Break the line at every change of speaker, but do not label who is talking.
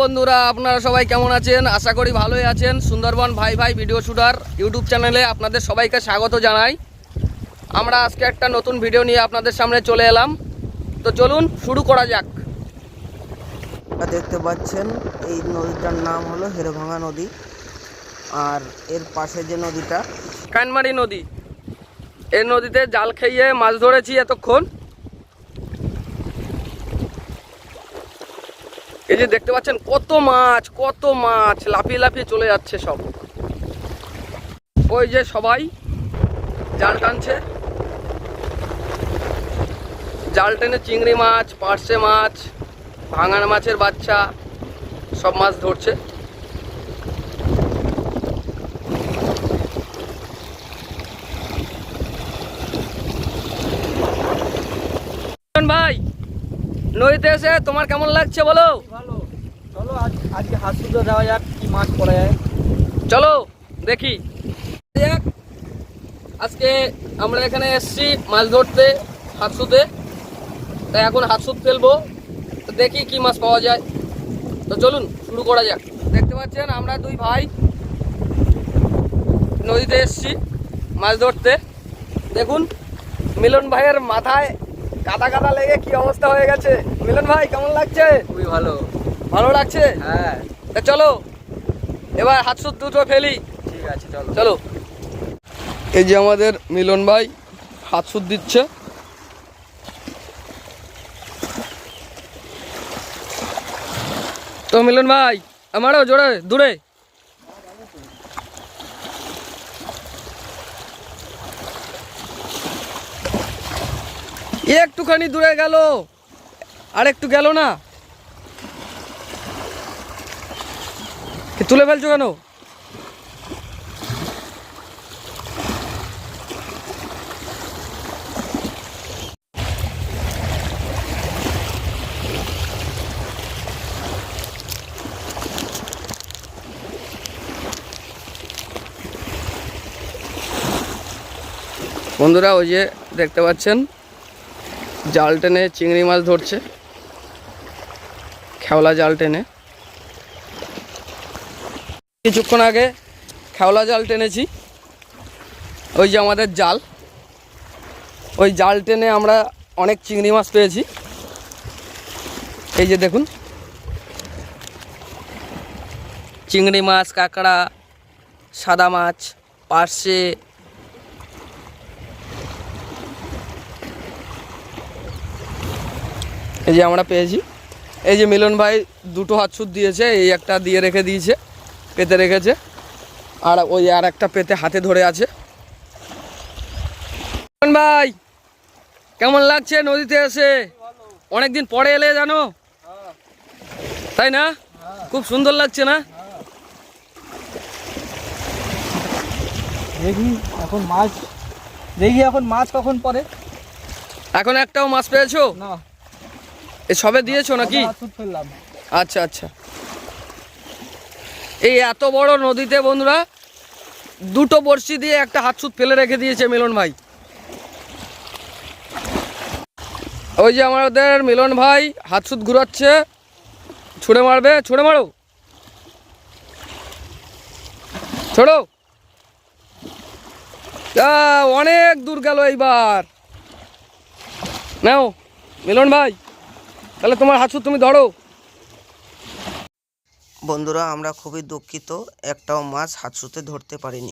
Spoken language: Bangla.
বন্ধুরা আপনারা সবাই কেমন আছেন? আশা করি ভালোই আছেন। সুন্দরবন ভাই ভাই ভিডিও শুটার ইউটিউব চ্যানেলে আপনাদের সবাইকে স্বাগত জানাই। আমরা আজকে একটা নতুন ভিডিও নিয়ে আপনাদের সামনে চলে এলাম। তো চলুন শুরু করা যাক।
দেখতে পাচ্ছেন এই নদীটার নাম হলো হেরভাঙা নদী। আর এর পাশে যে নদীটা
কানমারি নদী। এই নদীতে জাল খেয়ে মাছ ধরেছি এতক্ষণ। এই যে দেখতে পাচ্ছেন কত মাছ কত মাছ, লাফিয়ে লাফিয়ে চলে যাচ্ছে সব। ওই যে সবাই জাল টানছে। জাল টেনে চিংড়ি মাছ, পার্শে মাছ ভাঙান মাছের বাচ্চা, সব মাছ ধরছে। ভাই, নদীতে এসে তোমার কেমন লাগছে বলো?
আজকে হাত সুতো দেওয়া যাক কি মাছ পড়া যায়।
চলো দেখি। দেখ, আজকে আমরা এখানে এসেছি মাছ ধরতে হাতসুতে তাই এখন হাতসুত ফেলব। তো দেখি কি মাছ পাওয়া যায়। তো চলুন শুরু করা যাক। দেখতে পাচ্ছেন আমরা দুই ভাই নদীতে এসেছি মাছ ধরতে। দেখুন মিলন ভাইয়ের মাথায় কাদা কাদা লেগে কি অবস্থা হয়ে গেছে। মিলন ভাই কেমন লাগছে?
খুবই ভালো।
ভালো লাগছে?
হ্যাঁ।
তা চলো এবার হাতসুত দুটো ফেলি।
ঠিক আছে চলো।
চলো। এই যে আমাদের মিলন ভাই হাত সুদ দিচ্ছে। তো মিলন ভাই আমারও জোরে দূরে। একটুখানি দূরে গেল আর একটু গেল না। তুলে ফেলছো কেন? বন্ধুরা, ওই যে দেখতে পাচ্ছেন, জাল টেনে চিংড়ি মাছ ধরছে। খেওলা জাল টেনে। কিছুক্ষণ আগে খেওলা জাল টেনেছি। ওই যে আমাদের জাল। ওই জাল টেনে আমরা অনেক চিংড়ি মাছ পেয়েছি। এই যে দেখুন। চিংড়ি মাছ, কাঁকড়া, সাদা মাছ, পার্শে। এই যে আমরা পেয়েছি। এই যে মিলন ভাই দুটো হাতছুদ দিয়েছে, এই একটা দিয়ে রেখে দিয়েছে। পেতে রেখেছে। আর ওই আর একটা পেতে হাতে ধরে আছে। ভাই কেমন লাগছে নদীতে এসে? অনেকদিন পরে এলে জানো? তাই না? খুব সুন্দর লাগছে না?
দেখি এখন মাছ দেখি এখন মাছ কখন পরে
এখন একটাও মাছ পেয়েছ?
না।
এ সবে দিয়েছ নাকি? আচ্ছা আচ্ছা। এই এত বড় নদীতে বন্ধুরা, দুটো বড়শি দিয়ে একটা হাতসুত ফেলে রেখে দিয়েছে মিলন ভাই। ওই যে আমাদের মিলন ভাই হাতসুত ঘুরাচ্ছে, ছুঁড়ে মারবে, ছুঁড়ে মারো। ছোড়ো। অনেক দূর গেল এইবার। নাও, মিলন ভাই, তাহলে তোমার হাতসুত তুমি ধরো।
বন্ধুরা আমরা খুবই দুঃখিত একটাও মাছ হাতসুতে ধরতে পারিনি।